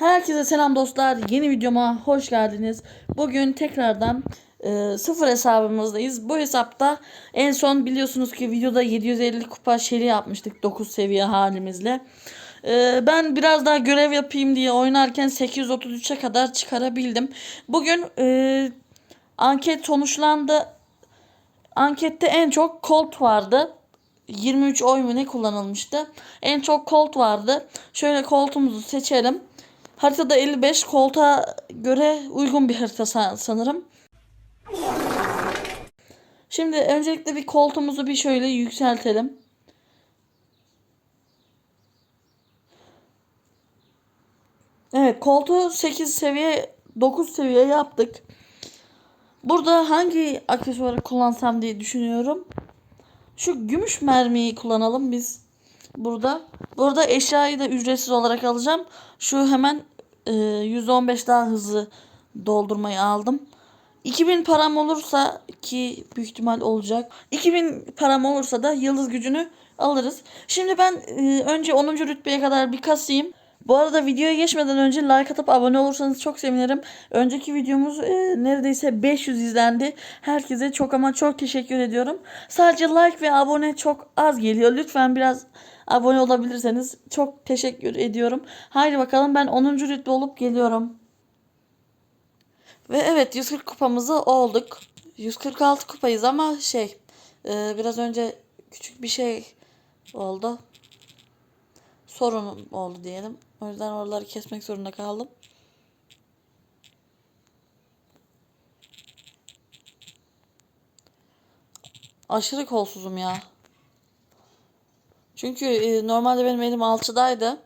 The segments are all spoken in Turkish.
Herkese selam dostlar. Yeni videoma hoş geldiniz. Bugün tekrardan e, sıfır hesabımızdayız. Bu hesapta en son biliyorsunuz ki videoda 750 kupa şeri yapmıştık 9 seviye halimizle. E, ben biraz daha görev yapayım diye oynarken 833'e kadar çıkarabildim. Bugün e, anket sonuçlandı. Ankette en çok Colt vardı. 23 oy mu ne kullanılmıştı? En çok Colt vardı. Şöyle Colt'umuzu seçelim. Haritada 55 Colt'a göre uygun bir harita sa- sanırım. Şimdi öncelikle bir Colt'umuzu bir şöyle yükseltelim. Evet Colt'u 8 seviye 9 seviye yaptık. Burada hangi aksesuarı kullansam diye düşünüyorum. Şu gümüş mermiyi kullanalım biz burada. Burada eşyayı da ücretsiz olarak alacağım. Şu hemen e, %15 daha hızlı doldurmayı aldım. 2000 param olursa ki büyük ihtimal olacak. 2000 param olursa da yıldız gücünü alırız. Şimdi ben e, önce 10. rütbeye kadar bir kasayım. Bu arada videoya geçmeden önce like atıp abone olursanız çok sevinirim. Önceki videomuz e, neredeyse 500 izlendi. Herkese çok ama çok teşekkür ediyorum. Sadece like ve abone çok az geliyor. Lütfen biraz abone olabilirseniz çok teşekkür ediyorum. Haydi bakalım ben 10. rütbe olup geliyorum. Ve evet 140 kupamızı olduk. 146 kupayız ama şey e, biraz önce küçük bir şey oldu. Sorun oldu diyelim. O yüzden oraları kesmek zorunda kaldım. Aşırı kolsuzum ya. Çünkü e, normalde benim elim alçıdaydı.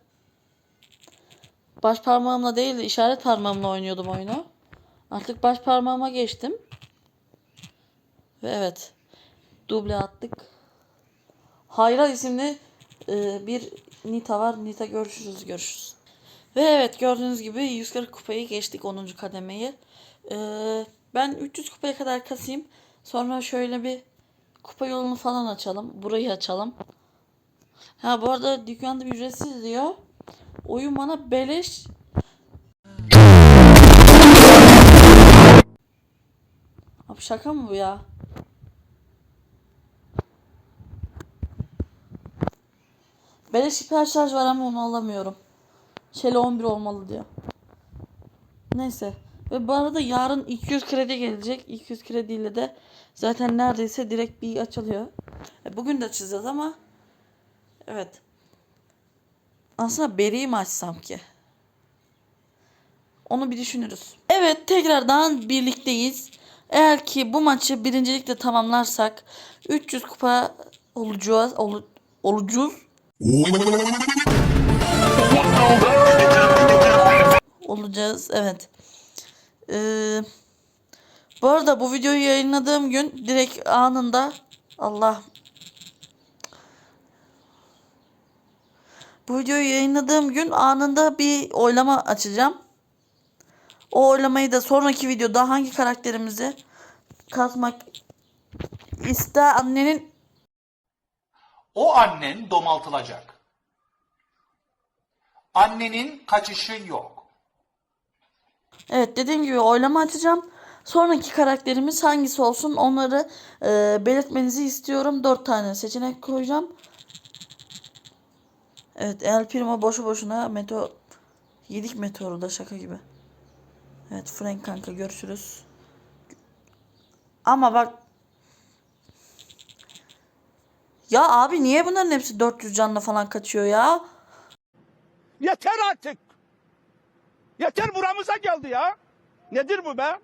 Baş parmağımla değil de işaret parmağımla oynuyordum oyunu. Artık baş parmağıma geçtim. Ve evet. Duble attık. Hayra isimli e, bir Nita var. Nita görüşürüz görüşürüz. Ve evet gördüğünüz gibi 140 kupayı geçtik 10. kademeyi. E, ben 300 kupaya kadar kasayım. Sonra şöyle bir kupa yolunu falan açalım. Burayı açalım. Ha bu arada dükkanda ücretsiz diyor. Oyun bana beleş. Abi şaka mı bu ya? Beleş hiper şarj var ama onu alamıyorum. Şöyle 11 olmalı diyor. Neyse. Ve bu arada yarın 200 kredi gelecek. 200 krediyle de zaten neredeyse direkt bir açılıyor. E, Bugün de açacağız ama evet. Aslında beriyi mi açsam ki? Onu bir düşünürüz. Evet tekrardan birlikteyiz. Eğer ki bu maçı birincilikle tamamlarsak 300 kupa olacağız. Ol, olacağız. Olacağız evet. Ee, bu arada bu videoyu yayınladığım gün direkt anında Allah Bu videoyu yayınladığım gün anında bir oylama açacağım. O oylamayı da sonraki videoda hangi karakterimizi katmak ister annenin O annen domaltılacak. Annenin kaçışı yok. Evet dediğim gibi oylama açacağım. Sonraki karakterimiz hangisi olsun onları e, belirtmenizi istiyorum. 4 tane seçenek koyacağım. Evet El Primo boşu boşuna meteor yedik meteoru da şaka gibi. Evet Frank kanka görüşürüz. Ama bak ya abi niye bunların hepsi 400 canla falan kaçıyor ya? Yeter artık. Yeter buramıza geldi ya. Nedir bu be?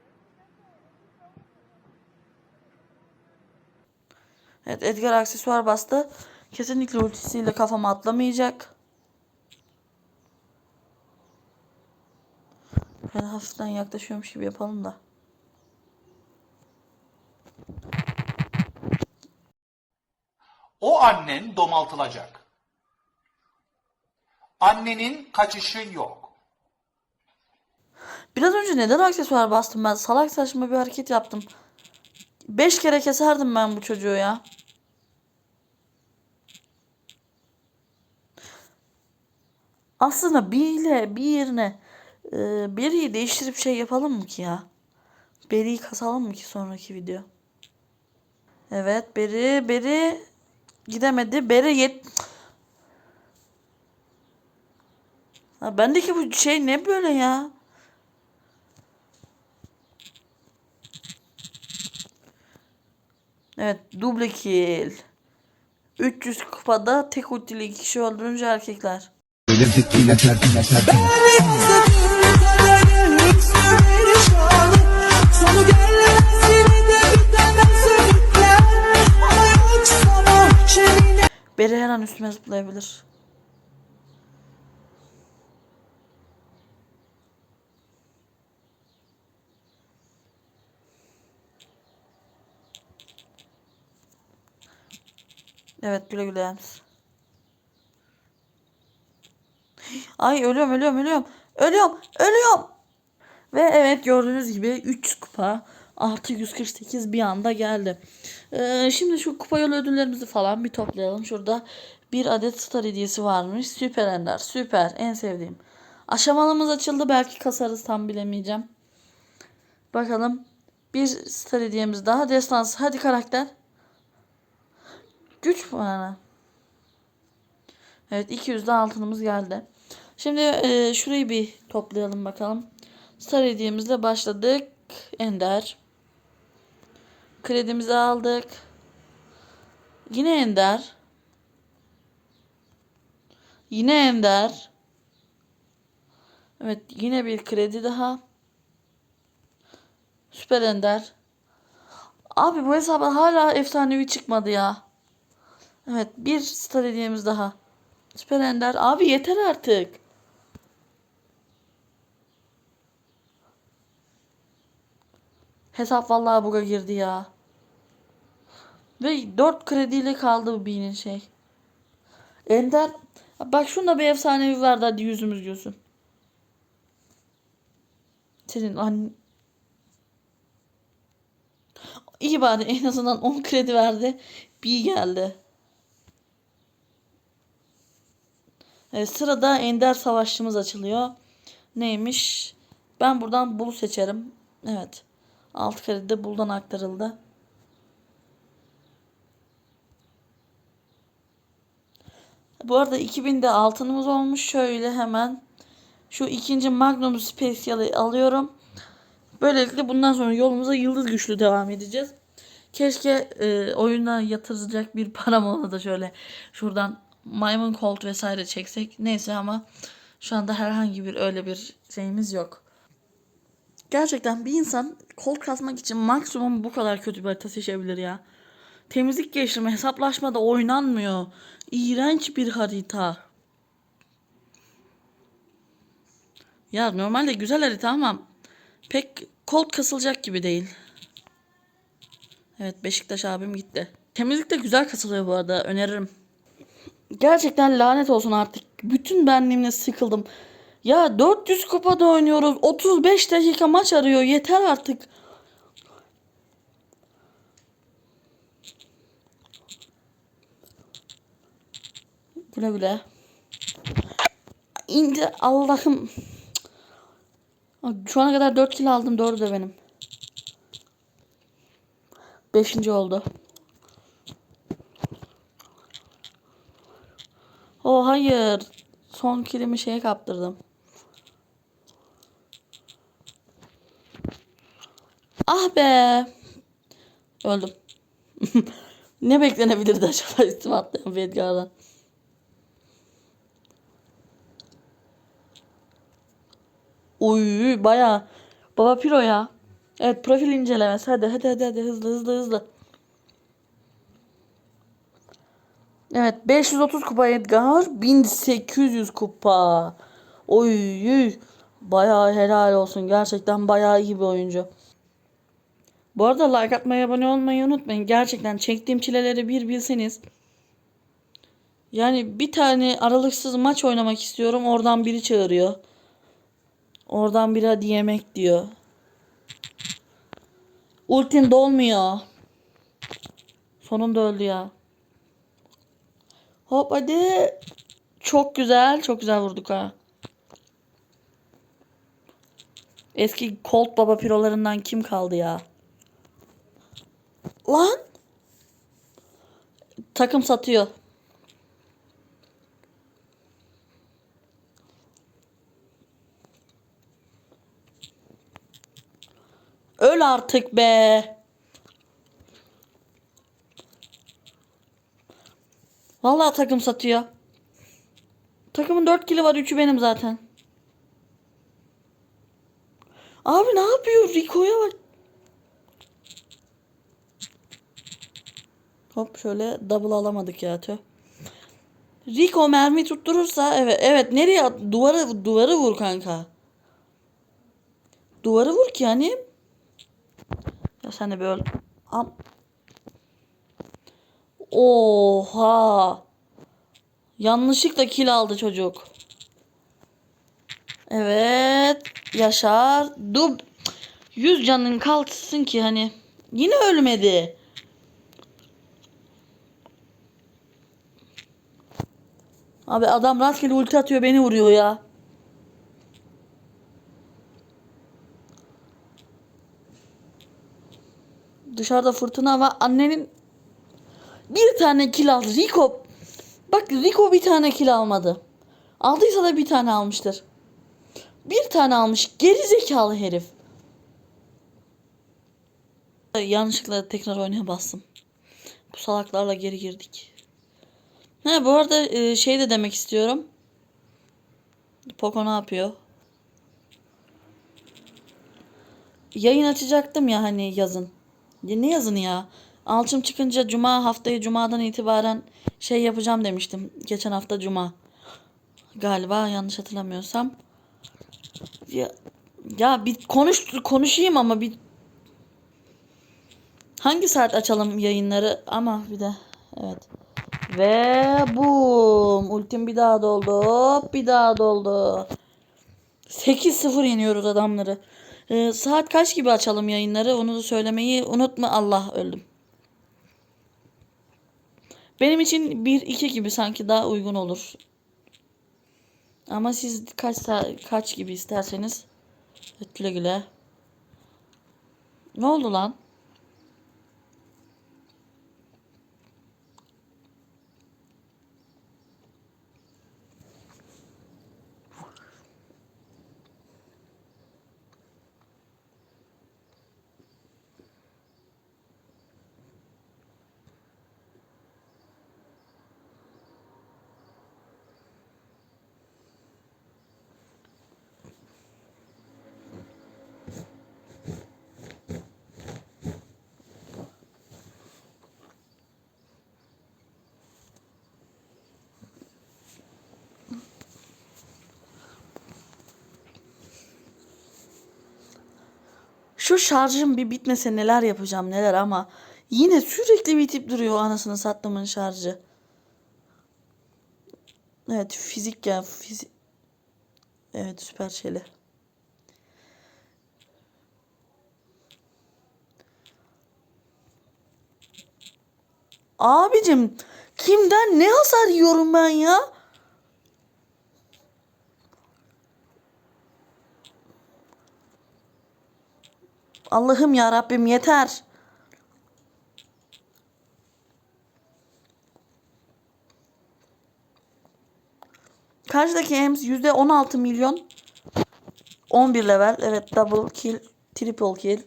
Evet Edgar aksesuar bastı. Kesinlikle ultisiyle kafama atlamayacak. Ben hafiften yaklaşıyormuş gibi yapalım da. O annen domaltılacak. Annenin kaçışı yok. Biraz önce neden aksesuar bastım ben? Salak saçma bir hareket yaptım. 5 kere keserdim ben bu çocuğu ya. Aslında bir ile bir yerine Ee, Beri'yi değiştirip şey yapalım mı ki ya? Beri'yi kasalım mı ki sonraki video? Evet Beri Beri gidemedi. Beri yet... Ha, bendeki bu şey ne böyle ya? Evet duble kill. 300 kupada tek ultili kişi öldürünce erkekler. Gelmez yine sana şerine Beri her an üstüme zıplayabilir. Evet güle güle yalnız. Ay ölüyorum ölüyorum ölüyorum. Ölüyorum ölüyorum. Ve evet gördüğünüz gibi 3 kupa artı 148 bir anda geldi. Ee, şimdi şu kupa yolu ödüllerimizi falan bir toplayalım. Şurada bir adet star hediyesi varmış. Süper Ender süper en sevdiğim. Aşamalımız açıldı belki kasarız tam bilemeyeceğim. Bakalım bir star hediyemiz daha destans hadi karakter. Güç puanı. Evet 200'de altınımız geldi. Şimdi e, şurayı bir toplayalım bakalım. Star hediyemizle başladık. Ender. Kredimizi aldık. Yine Ender. Yine Ender. Evet yine bir kredi daha. Süper Ender. Abi bu hesaba hala efsanevi çıkmadı ya. Evet bir star hediyemiz daha. Süper Ender. Abi yeter artık. Hesap vallahi buga girdi ya. Ve 4 krediyle kaldı bu B'nin şey. Ender. Bak şunda bir efsanevi vardı hadi yüzümüz gülsün. Senin an... İyi bari en azından 10 kredi verdi. B geldi. Evet, sırada Ender Savaşçımız açılıyor. Neymiş? Ben buradan Bulu seçerim. Evet. Alt kredi de Bul'dan aktarıldı. Bu arada 2000'de altınımız olmuş. Şöyle hemen şu ikinci Magnum Special'ı alıyorum. Böylelikle bundan sonra yolumuza yıldız güçlü devam edeceğiz. Keşke e, oyuna yatıracak bir param olsa da şöyle şuradan Maymun Colt vesaire çeksek. Neyse ama şu anda herhangi bir öyle bir şeyimiz yok. Gerçekten bir insan Colt kasmak için maksimum bu kadar kötü bir harita seçebilir ya. Temizlik geliştirme hesaplaşmada oynanmıyor. İğrenç bir harita. Ya normalde güzel harita ama pek Colt kasılacak gibi değil. Evet Beşiktaş abim gitti. Temizlik de güzel kasılıyor bu arada öneririm. Gerçekten lanet olsun artık. Bütün benliğimle sıkıldım. Ya 400 kupada oynuyoruz. 35 dakika maç arıyor. Yeter artık. Güle güle. İndi Allah'ım. Şu ana kadar 4 kill aldım. 4'ü de benim. 5. oldu. O hayır. Son kilimi şeye kaptırdım. Ah be. Öldüm. ne beklenebilirdi acaba üstüme atlayan bir Edgar'dan? Uy baya. Baba Piro ya. Evet profil incelemesi. Hadi hadi hadi hadi hızlı hızlı hızlı. Evet 530 kupa Edgar. 1800 kupa. Oy bayağı helal olsun. Gerçekten bayağı iyi bir oyuncu. Bu arada like atmayı abone olmayı unutmayın. Gerçekten çektiğim çileleri bir bilseniz. Yani bir tane aralıksız maç oynamak istiyorum. Oradan biri çağırıyor. Oradan biri hadi yemek diyor. Ultin dolmuyor. Sonunda öldü ya. Hop hadi. Çok güzel. Çok güzel vurduk ha. Eski Colt Baba pirolarından kim kaldı ya? Lan! Takım satıyor. Öl artık be. Vallahi takım satıyor. Takımın 4 kili var 3'ü benim zaten. Abi ne yapıyor? Rico'ya bak. Hop şöyle double alamadık ya tüh. Rico mermi tutturursa evet evet nereye at? Duvarı duvarı vur kanka. Duvarı vur ki hani. Ya sen de böyle. Am. Oha. Yanlışlıkla kill aldı çocuk. Evet. Yaşar. Dur. Yüz canın kalksın ki hani. Yine ölmedi. Abi adam rastgele ulti atıyor beni vuruyor ya. Dışarıda fırtına var. Annenin bir tane kill aldı. Rico. Bak Rico bir tane kill almadı. Aldıysa da bir tane almıştır. Bir tane almış. Geri zekalı herif. Yanlışlıkla tekrar oynaya bastım. Bu salaklarla geri girdik. Ha bu arada e, şey de demek istiyorum. Poco ne yapıyor? Yayın açacaktım ya hani yazın. Ya ne yazın ya? Alçım çıkınca cuma haftayı cumadan itibaren şey yapacağım demiştim. Geçen hafta cuma. Galiba yanlış hatırlamıyorsam. Ya, ya bir konuş konuşayım ama bir hangi saat açalım yayınları ama bir de evet. Ve bum ultim bir daha doldu. Bir daha doldu. 8-0 yeniyoruz adamları. Ee, saat kaç gibi açalım yayınları? Onu da söylemeyi unutma. Allah öldüm. Benim için 1-2 gibi sanki daha uygun olur. Ama siz kaç kaç gibi isterseniz güle güle. Ne oldu lan? Şu şarjım bir bitmese neler yapacağım neler ama yine sürekli bitip duruyor anasını sattımın şarjı. Evet fizik ya fizik. Evet süper şeyler. Abicim kimden ne hasar yiyorum ben ya? Allah'ım ya Rabbim yeter. Karşıdaki Ems %16 milyon 11 level. Evet double kill, triple kill.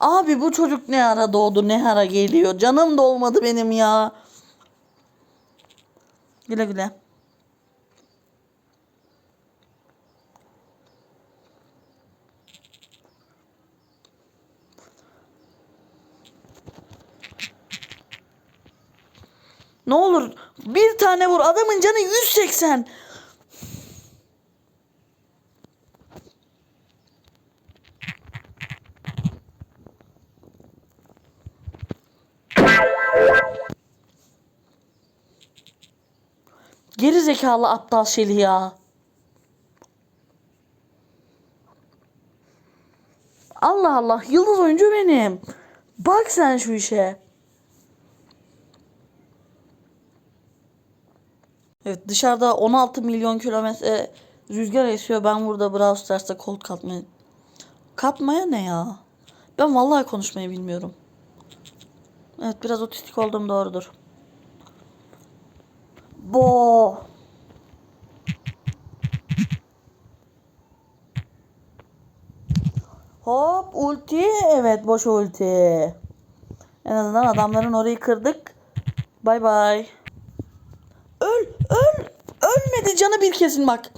Abi bu çocuk ne ara doğdu ne ara geliyor. Canım dolmadı benim ya. Güle güle. Ne olur bir tane vur. Adamın canı 180. Geri zekalı aptal şeli ya. Allah Allah yıldız oyuncu benim. Bak sen şu işe. Evet dışarıda 16 milyon kilometre rüzgar esiyor. Ben burada Brawl Stars'ta kolt katmaya... Katmaya ne ya? Ben vallahi konuşmayı bilmiyorum. Evet biraz otistik olduğum doğrudur. Bo. Hop ulti. Evet boş ulti. En azından adamların orayı kırdık. Bay bay. Öl öl. Ölmedi canı bir kesin bak.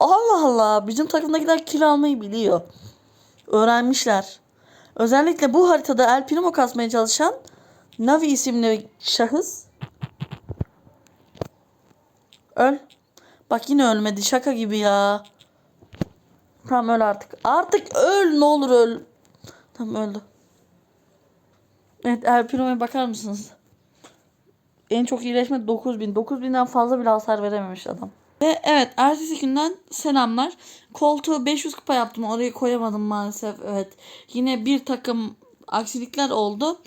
Allah Allah. Bizim takımdakiler kill almayı biliyor. Öğrenmişler. Özellikle bu haritada El Primo kasmaya çalışan Navi isimli şahıs. Öl. Bak yine ölmedi. Şaka gibi ya. Tamam öl artık. Artık öl ne olur öl. Tamam öldü. Evet El Primo'ya bakar mısınız? En çok iyileşme 9000. 9000'den fazla bile hasar verememiş adam. Ve evet ertesi günden selamlar. Koltuğu 500 kupa yaptım. Orayı koyamadım maalesef. Evet. Yine bir takım aksilikler oldu.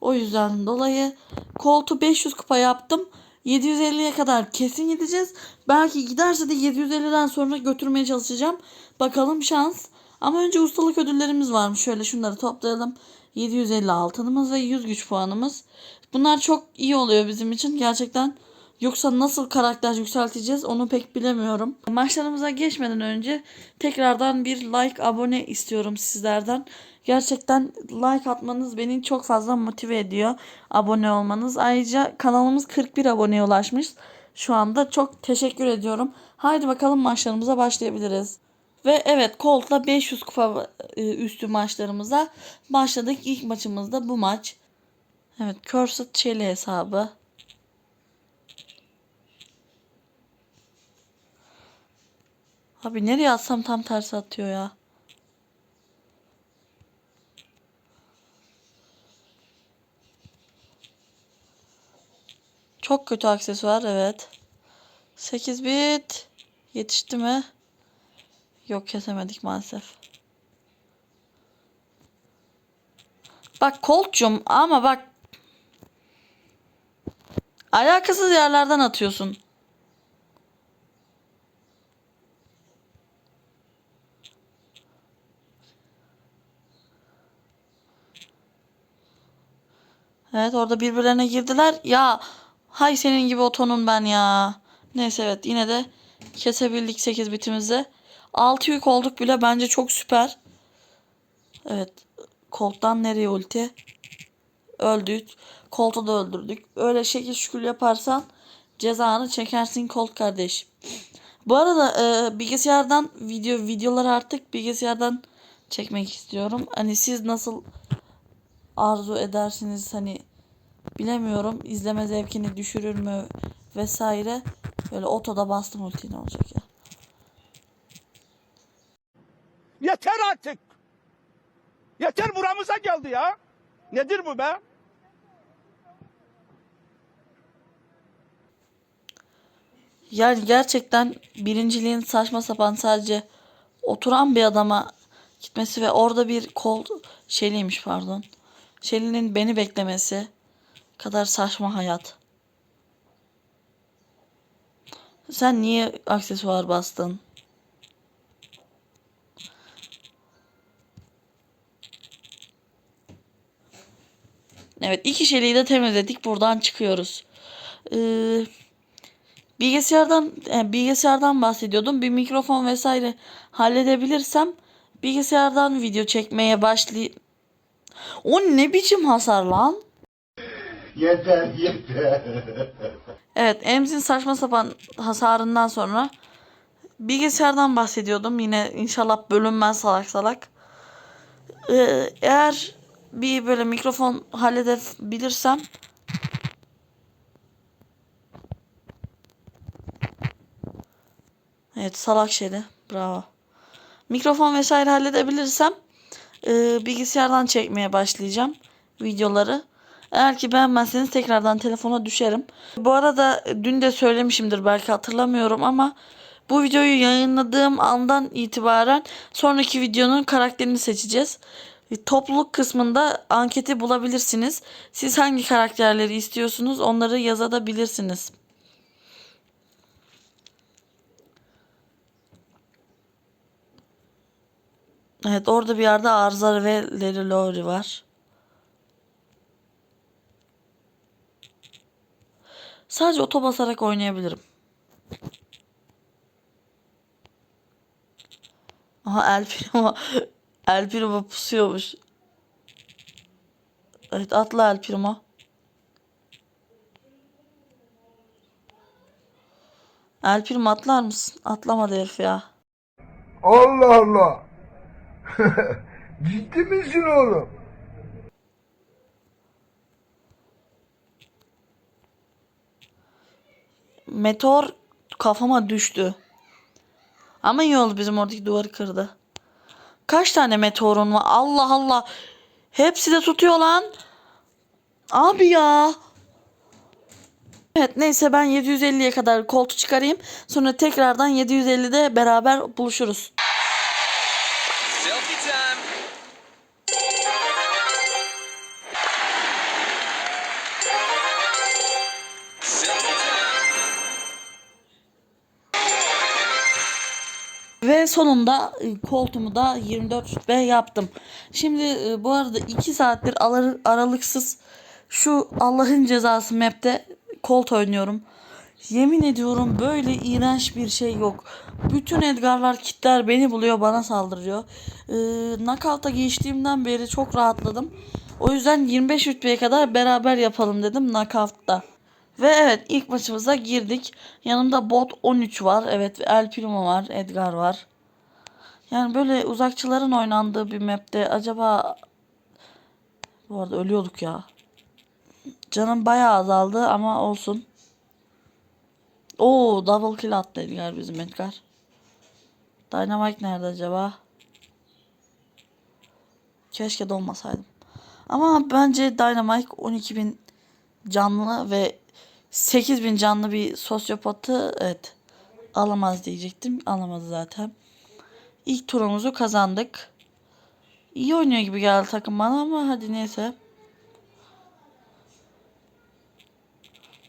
O yüzden dolayı koltuğu 500 kupa yaptım. 750'ye kadar kesin gideceğiz. Belki giderse de 750'den sonra götürmeye çalışacağım. Bakalım şans. Ama önce ustalık ödüllerimiz varmış. Şöyle şunları toplayalım. 750 altınımız ve 100 güç puanımız. Bunlar çok iyi oluyor bizim için. Gerçekten Yoksa nasıl karakter yükselteceğiz onu pek bilemiyorum. Maçlarımıza geçmeden önce tekrardan bir like abone istiyorum sizlerden. Gerçekten like atmanız beni çok fazla motive ediyor. Abone olmanız. Ayrıca kanalımız 41 aboneye ulaşmış. Şu anda çok teşekkür ediyorum. Haydi bakalım maçlarımıza başlayabiliriz. Ve evet Colt'la 500 kupa e, üstü maçlarımıza başladık. İlk maçımızda bu maç. Evet Cursed Shelly hesabı. Abi nereye atsam tam tersi atıyor ya. Çok kötü aksesuar evet. 8 bit. Yetişti mi? Yok kesemedik maalesef. Bak Colt'cum ama bak. Alakasız yerlerden atıyorsun. Evet orada birbirlerine girdiler. Ya hay senin gibi otonun ben ya. Neyse evet yine de kesebildik 8 bitimizi. 6 yük olduk bile bence çok süper. Evet. Colt'tan nereye ulti? Öldük. Colt'u da öldürdük. Öyle şekil şükür yaparsan cezanı çekersin Colt kardeşim. Bu arada e, bilgisayardan video videoları artık bilgisayardan çekmek istiyorum. Hani siz nasıl arzu edersiniz hani bilemiyorum izleme zevkini düşürür mü vesaire böyle otoda bastım ulti ne olacak ya. Yeter artık. Yeter buramıza geldi ya. Nedir bu be? Yani gerçekten birinciliğin saçma sapan sadece oturan bir adama gitmesi ve orada bir kol Shelly'ymiş pardon. Shelly'nin beni beklemesi kadar saçma hayat. Sen niye aksesuar bastın? Evet iki Shelly'yi de temizledik. Buradan çıkıyoruz. Ee, bilgisayardan e, bilgisayardan bahsediyordum. Bir mikrofon vesaire halledebilirsem bilgisayardan video çekmeye başlay. O ne biçim hasar lan? Yeter yeter. Evet, Emz'in saçma sapan hasarından sonra bilgisayardan bahsediyordum. Yine inşallah bölünmez salak salak. Ee, eğer bir böyle mikrofon halledebilirsem Evet salak şeydi. Bravo. Mikrofon vesaire halledebilirsem e, bilgisayardan çekmeye başlayacağım videoları. Eğer ki beğenmezseniz tekrardan telefona düşerim. Bu arada dün de söylemişimdir belki hatırlamıyorum ama bu videoyu yayınladığım andan itibaren sonraki videonun karakterini seçeceğiz. Topluluk kısmında anketi bulabilirsiniz. Siz hangi karakterleri istiyorsunuz onları yazabilirsiniz. Evet orada bir yerde Arza ve Larry Lowry var. Sadece oto basarak oynayabilirim. Aha El Primo. El Primo pusuyormuş. Evet atla El Primo. El Primo atlar mısın? Atlamadı herif ya. Allah Allah. Ciddi misin oğlum? Meteor kafama düştü. Ama iyi oldu bizim oradaki duvarı kırdı. Kaç tane meteorun var? Allah Allah. Hepsi de tutuyor lan. Abi ya. Evet neyse ben 750'ye kadar koltu çıkarayım. Sonra tekrardan 750'de beraber buluşuruz. Sonunda e, koltumu da 24 rütbe yaptım. Şimdi e, bu arada 2 saattir aralıksız şu Allah'ın cezası map'te kolt oynuyorum. Yemin ediyorum böyle iğrenç bir şey yok. Bütün Edgar'lar kitler beni buluyor bana saldırıyor. Ee, Knockout'a geçtiğimden beri çok rahatladım. O yüzden 25 rütbeye kadar beraber yapalım dedim Knockout'ta. Ve evet ilk maçımıza girdik. Yanımda bot 13 var. Evet El Primo var. Edgar var. Yani böyle uzakçıların oynandığı bir map'te acaba... Bu arada ölüyorduk ya. Canım bayağı azaldı ama olsun. Oo double kill attı Edgar bizim Edgar. Dynamite nerede acaba? Keşke dolmasaydım. Ama bence Dynamite 12.000 canlı ve 8000 canlı bir sosyopatı evet alamaz diyecektim. Alamadı zaten. İlk turumuzu kazandık. İyi oynuyor gibi geldi takım bana ama hadi neyse.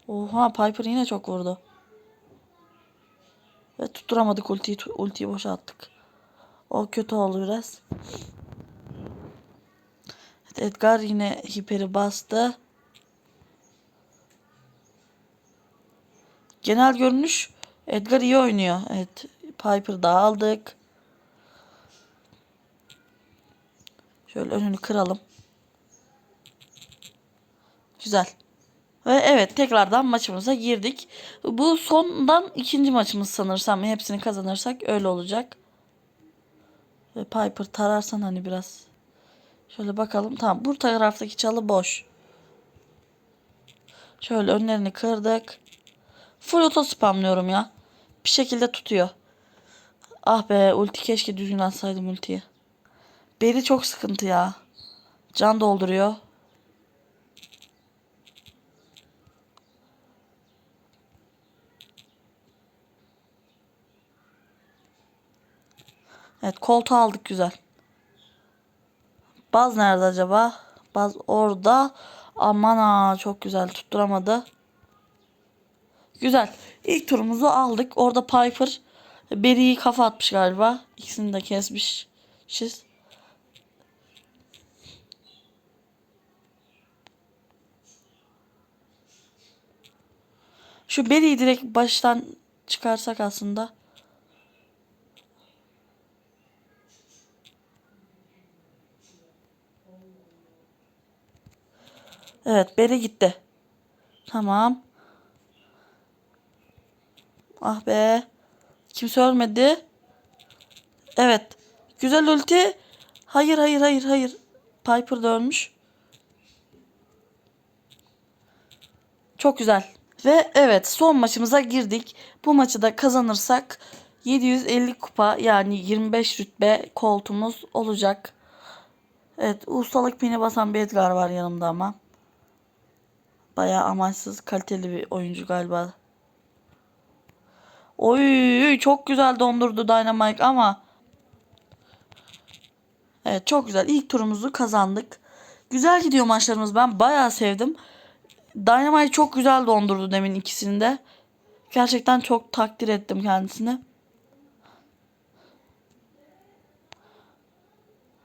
Oha Piper yine çok vurdu. Ve tutturamadık ultiyi, ultiyi boşa attık. O kötü oldu biraz. Edgar yine hiperi bastı. Genel görünüş Edgar iyi oynuyor. Evet Piper da aldık. Şöyle önünü kıralım. Güzel. Ve evet tekrardan maçımıza girdik. Bu sondan ikinci maçımız sanırsam. Hepsini kazanırsak öyle olacak. Ve Piper tararsan hani biraz. Şöyle bakalım. Tamam bu taraftaki çalı boş. Şöyle önlerini kırdık. Full auto spamlıyorum ya. Bir şekilde tutuyor. Ah be ulti keşke düzgün atsaydım ultiyi. Beri çok sıkıntı ya. Can dolduruyor. Evet koltuğu aldık güzel. Baz nerede acaba? Baz orada. Aman ha çok güzel tutturamadı. Güzel. İlk turumuzu aldık. Orada Piper Beri'yi kafa atmış galiba. İkisini de kesmişiz. Şu Beri'yi direkt baştan çıkarsak aslında. Evet Beri gitti. Tamam. Ah be. Kimse ölmedi. Evet. Güzel ulti. Hayır hayır hayır hayır. Piper da ölmüş. Çok güzel. Ve evet son maçımıza girdik. Bu maçı da kazanırsak 750 kupa yani 25 rütbe koltuğumuz olacak. Evet ustalık pini basan bir Edgar var yanımda ama. Bayağı amaçsız kaliteli bir oyuncu galiba. Oy çok güzel dondurdu Dynamite ama Evet çok güzel. İlk turumuzu kazandık. Güzel gidiyor maçlarımız. Ben bayağı sevdim. Dynamite çok güzel dondurdu demin ikisini de. Gerçekten çok takdir ettim kendisini.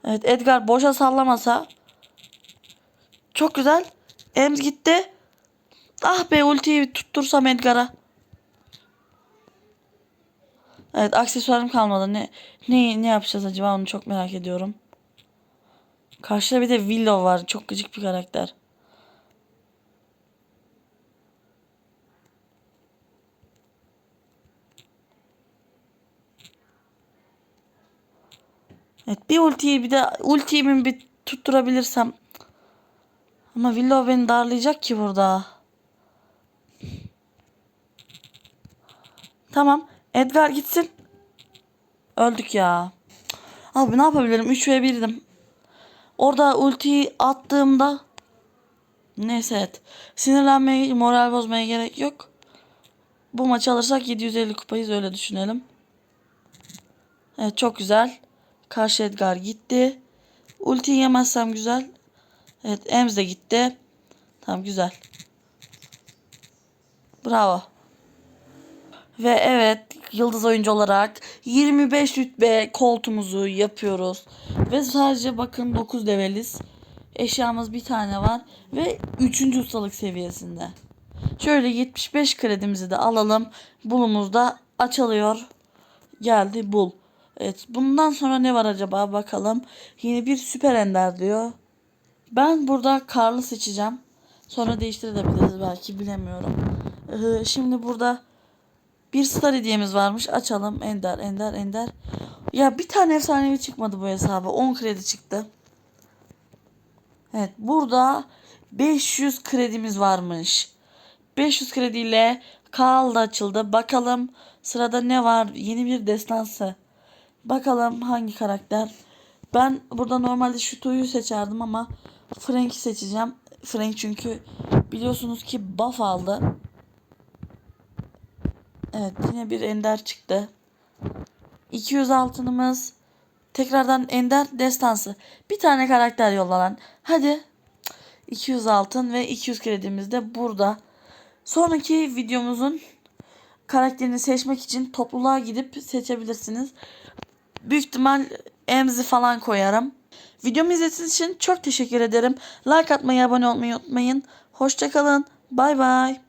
Evet Edgar boşa sallamasa. Çok güzel. Ems gitti. Ah be ultiyi tuttursam Edgar'a. Evet aksesuarım kalmadı. Ne ne ne yapacağız acaba onu çok merak ediyorum. Karşıda bir de Willow var. Çok gıcık bir karakter. Evet bir ultiyi bir de ultiyi bir tutturabilirsem. Ama Willow beni darlayacak ki burada. Tamam. Edgar gitsin. Öldük ya. Abi ne yapabilirim? 3 ve 1'dim. Orada ultiyi attığımda neyse evet. Sinirlenmeye, moral bozmaya gerek yok. Bu maçı alırsak 750 kupayız öyle düşünelim. Evet çok güzel. Karşı Edgar gitti. Ultiyi yemezsem güzel. Evet Ems de gitti. Tamam güzel. Bravo. Ve evet yıldız oyuncu olarak 25 rütbe koltuğumuzu yapıyoruz. Ve sadece bakın 9 leveliz. Eşyamız bir tane var. Ve 3. ustalık seviyesinde. Şöyle 75 kredimizi de alalım. Bulumuz da açılıyor. Geldi bul. Evet bundan sonra ne var acaba bakalım. Yeni bir süper ender diyor. Ben burada karlı seçeceğim. Sonra değiştirebiliriz belki bilemiyorum. Ee, şimdi burada bir star hediyemiz varmış. Açalım. Ender, Ender, Ender. Ya bir tane efsanevi çıkmadı bu hesaba. 10 kredi çıktı. Evet burada 500 kredimiz varmış. 500 krediyle Karl da açıldı. Bakalım sırada ne var? Yeni bir destansı. Bakalım hangi karakter. Ben burada normalde Shuto'yu seçerdim ama Frank'i seçeceğim. Frank çünkü biliyorsunuz ki buff aldı. Evet yine bir ender çıktı. 200 altınımız. Tekrardan ender destansı. Bir tane karakter yollanan. Hadi. 200 altın ve 200 kredimiz de burada. Sonraki videomuzun karakterini seçmek için topluluğa gidip seçebilirsiniz. Büyük ihtimal emzi falan koyarım. Videomu izlediğiniz için çok teşekkür ederim. Like atmayı, abone olmayı unutmayın. Hoşçakalın. Bay bay.